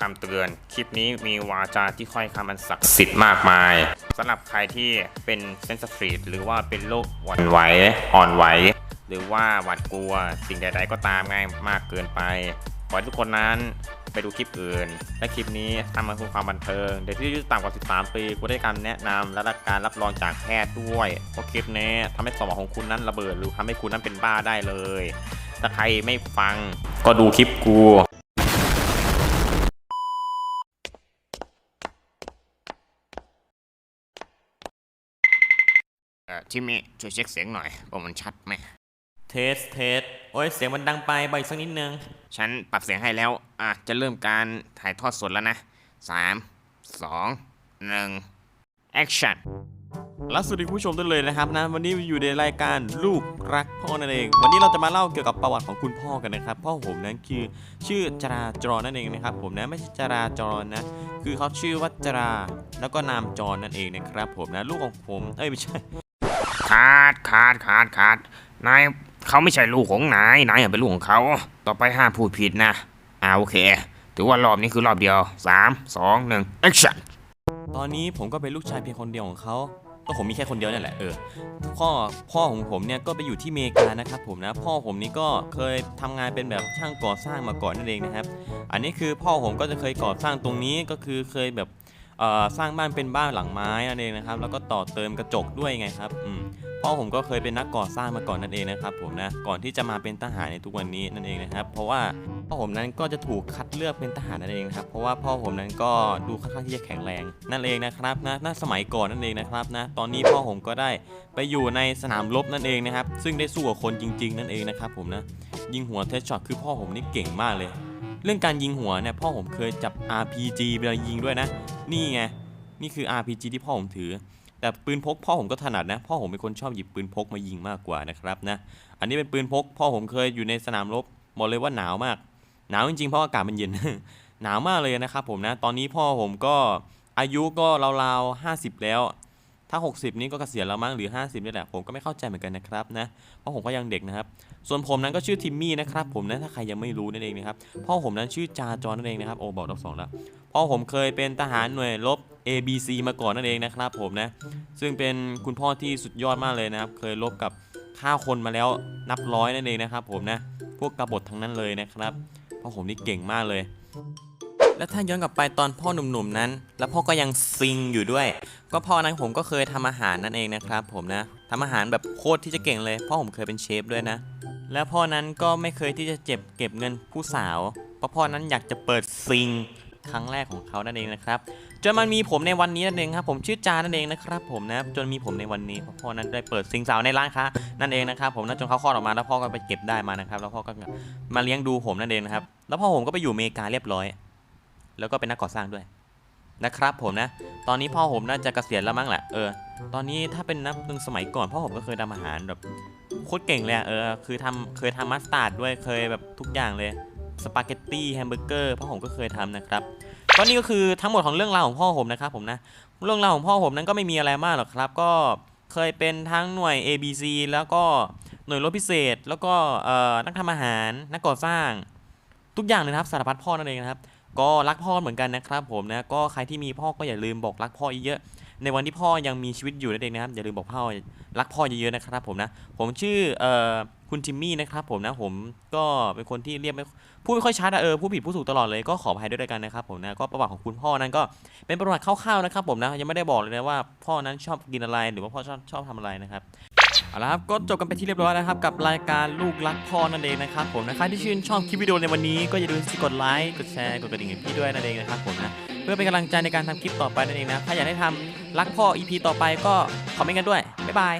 คำเตือน คลิปนี้มีวาจาที่ค่อยคำอันศักดิ์สิทธิ์มากมายสำหรับใครที่เป็นเซนสตรีทหรือว่าเป็นโรคหวั่นไหวอ่อนไหว หรือว่าหวาดกลัวสิ่งใดๆก็ตามง่ายมากเกินไป ขอให้ทุกคนนั้นไปดูคลิปอื่น และคลิปนี้ทำมาเพื่อความบันเทิงเด็กที่อายุต่ำกว่า 13 ปีควรได้การแนะนำและรับการรับรองจากแพทย์ด้วยเพราะคลิปนี้ทำให้สมองของคุณนั้นระเบิด หรือทำให้คุณนั้นเป็นบ้าได้เลย ถ้าใครไม่ฟังก็ดูคลิปกู อ่อทิมมี่ช่วยเช็คเสียงหน่อยว่ามันชัดไหมเทสเทสโอ้ยเสียงมันดังไปไปสักนิดนึง ฉันปรับเสียงให้แล้ว อะ จะเริ่มการถ่ายทอดสดแล้วนะสามสองหนึ่งแอคชั่นและสวัสดีคุณผู้ชมทุกเลยนะครับนะวันนี้อยู่ในรายการลูกรักพ่อนั่นเอง วันนี้เราจะมาเล่าเกี่ยวกับประวัติของคุณพ่อกันนะครับพ่อผมนั้นคือชื่อจราจรนั่นเองนะครับ ผมนะไม่ใช่จราจรนะ คือเขาชื่อว่าจราแล้วก็นามจรนั่นเองนะครับ ผมนะลูกของผมเอ้ยไม่ใช่ ขาดขาดขาดขาดนายเขาไม่ใช่ลูกของนายนายอย่าเป็นลูกของเขา ต่อไปห้ามพูดผิดนะอ่าโอเค ถือว่ารอบนี้คือรอบเดียวสามสองหนึ่งแอคชั่นตอนนี้ผมก็เป็นลูกชายเพียงคนเดียวของเขาก็ผมมีแค่คนเดียวนี่แหละเออพ่อพ่อของผมเนี่ยก็ไปอยู่ที่เมริกานะครับผมนะ พ่อผมนี่ก็เคยทำงานเป็นแบบช่างก่อสร้างมาก่อนนั่นเองนะครับ อันนี้คือพ่อผมก็จะเคยก่อสร้างตรงนี้ก็คือเคยแบบ สร้างบ้านเป็นบ้านหลังไม้นั่นเองนะครับ แล้วก็ต่อเติมกระจกด้วยไงครับอืมพ่อผมก็เคยเป็นนักก่อสร้างมาก่อนนั่นเองนะครับผมนะก่อนที่จะมาเป็นทหารในทุกวันนี้นั่นเองนะครับ เพราะว่าพ่อผมนั้นก็จะถูกคัดเลือกเป็นทหารนั่นเองนะครับเพราะว่าพ่อผมนั้นก็ดูค่อนข้างที่จะแข็งแรงนั่นเองนะครับนะน่าสมัยก่อนนั่นเองนะครับนะตอนนี้พ่อผมก็ได้ไปอยู่ในสนามรบนั่นเองนะครับ ซึ่งได้สู้กับคนจริง ๆ นั่นเองนะครับผมนะยิงหัวเทสช็อตคือพ่อผมนี่เก่งมากเลย เรื่องการยิงหัวเนี่ยพ่อผมเคยจับ RPG เวลายิงด้วยนะ นี่ไง นี่คือ RPG ที่พ่อผมถือ แต่ปืนพกพ่อผมก็ถนัดนะ พ่อผมเป็นคนชอบหยิบปืนพกมายิงมากกว่านะครับนะ อันนี้เป็นปืนพก พ่อผมเคยอยู่ในสนามรบบอกเลยว่าหนาวมาก หนาวจริงๆเพราะอากาศมันเย็น หนาวมากเลยนะครับผมนะ ตอนนี้พ่อผมก็อายุก็ราวๆ50 แล้ว ถ้า 60 นี้ก็เกษียณแล้วมั้งหรือ 50นี่แหละผมก็ไม่เข้าใจเหมือนกันนะครับนะเพราะผมก็ยังเด็กนะครับ ส่วนผมนั้นก็ชื่อทิมมี่นะครับผมนะถ้าใครยังไม่รู้นั่นเองนะครับพ่อผมนั้นชื่อจาจรนั่นเองนะครับโอ้บอกรอบสองแล้วพ่อผมเคยเป็นทหารหน่วยรบ ABC มาก่อนนั่นเองนะครับผมนะซึ่งเป็นคุณพ่อที่สุดยอดมากเลยนะครับ เคยรบกับฆ่าคนมาแล้วนับร้อยนั่นเองนะครับผมนะพวกกบฏทั้งนั้นเลยนะครับพ่อผมนี่เก่งมากเลย และถ้าย้อนกลับไปตอนพ่อหนุ่มๆนั้น แล้วพ่อก็ยังซิงอยู่ด้วย ก็พ่อนั้นผมก็เคยทำอาหารนั่นเองนะครับ ผมนะทำอาหารแบบโคตรที่จะเก่งเลย พ่อผมเคยเป็นเชฟด้วยนะ แล้วพ่อนั้นก็ไม่เคยที่จะเจ็บเก็บเงินผู้สาว เพราะพ่อนั้นอยากจะเปิดซิงครั้งแรกของเขานั่นเองนะครับจนมันมีผมในวันนี้นั่นเองครับผมชื่อจานั่นเองนะครับผมนะจนมีผมในวันนี้เพราะพ่อนั้นได้เปิดซิงสาวในร้านค้านั่นเองนะครับผมนะจนเขาคลอดออกมาแล้วพ่อก็ไปเก็บได้มานะครับแล้วพ่อก็มาเลี้ยงดูผมนั่นเองนะครับแล้วพ่อผมก็ไปอยู่อเมริกาเรียบร้อย แล้วก็เป็นนักก่อสร้างด้วยนะครับผมนะ ตอนนี้พ่อผมน่าจะเกษียณแล้วมั้งแหละ เออ ตอนนี้ถ้าเป็นนับนึงสมัยก่อนพ่อผมก็เคยทำอาหารแบบโคตรเก่งเลยอะเออ คือทำเคยทำมัสตาร์ดด้วย เคยแบบทุกอย่างเลย สปาเกตตี้แฮมเบอร์เกอร์พ่อผมก็เคยทำนะครับ ก็นี่ก็คือทั้งหมดของเรื่องราวของพ่อผมนะครับผมนะ เรื่องราวของพ่อผมนั้นก็ไม่มีอะไรมากหรอกครับ ก็เคยเป็นทั้งหน่วย ABC แล้วก็หน่วยรบพิเศษ แล้วก็เอ่อนักทำอาหาร นักก่อสร้าง ทุกอย่างเลยครับสารพัดพ่อนั่นเองนะครับ ก็รักพ่อเหมือนกันนะครับผมนะก็ใครที่มีพ่อก็อย่าลืมบอกรักพ่อเยอะๆในวันที่พ่อยังมีชีวิตอยู่นั่นเองนะครับอย่าลืมบอกพ่อรักพ่อเยอะๆนะครับผมนะผมชื่อเอ่อคุณทิมมี่นะครับผมนะผมก็เป็นคนที่เรียกไม่พูดไม่ค่อยชัดอะเออพูดผิดพูดถูกตลอดเลยก็ขออภัยด้วยกันนะครับผมนะก็ประวัติของคุณพ่อนั้นก็เป็นประวัติคร่าวๆนะครับผมนะยังไม่ได้บอกเลยนะว่าพ่อนั้นชอบกินอะไรหรือว่าพ่อชอบชอบทำอะไรนะครับ เอาละครับก็จบกันไปที่เรียบร้อยนะครับกับรายการลูกรักพ่อนั่นเองนะครับผมนะครที่ชื่นชอบคลิปวิดีโอในวันนี้ก็อย่าลืมกดไลค์กดแชร์กดกระดิ่งให้พี่ด้วยนั่นเองนะครับผมนะเพื่อเป็นกำลังใจในการทำคลิปต่อไปนั่นเองนะถ้าอยากให้ทำรักพ่อ EP ต่อไปก็คอมเมนต์กันด้วยบ๊ายบาย